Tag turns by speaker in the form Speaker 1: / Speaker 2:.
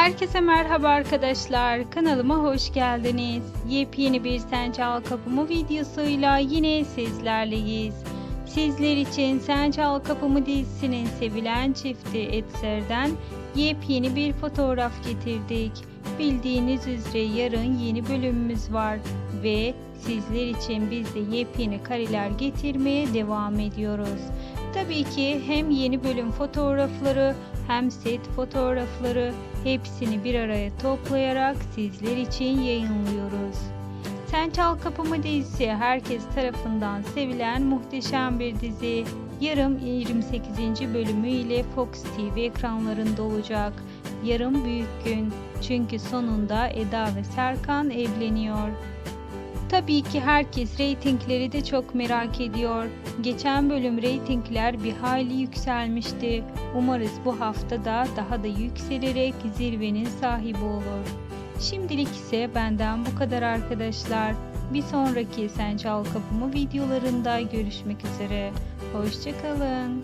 Speaker 1: Herkese merhaba arkadaşlar. Kanalıma hoş geldiniz. Yepyeni bir Sen Çal Kapımı videosuyla yine sizlerleyiz. Sizler için Sen Çal Kapımı dizisinin sevilen çifti Etser'den yepyeni bir fotoğraf getirdik. Bildiğiniz üzere yarın yeni bölümümüz var ve sizler için biz de yepyeni kareler getirmeye devam ediyoruz. Tabii ki hem yeni bölüm fotoğrafları hem set fotoğrafları hepsini bir araya toplayarak sizler için yayınlıyoruz. Sen Çal Kapımı dizisi herkes tarafından sevilen muhteşem bir dizi. Yarın 28. bölümüyle Fox TV ekranlarında olacak. Yarın büyük gün. Çünkü sonunda Eda ve Serkan evleniyor. Tabii ki herkes reytingleri de çok merak ediyor. Geçen bölüm reytingler bir hayli yükselmişti. Umarız bu hafta da daha da yükselerek zirvenin sahibi olur. Şimdilik ise benden bu kadar arkadaşlar. Bir sonraki Sen Çal Kapımı videolarında görüşmek üzere. Hoşçakalın.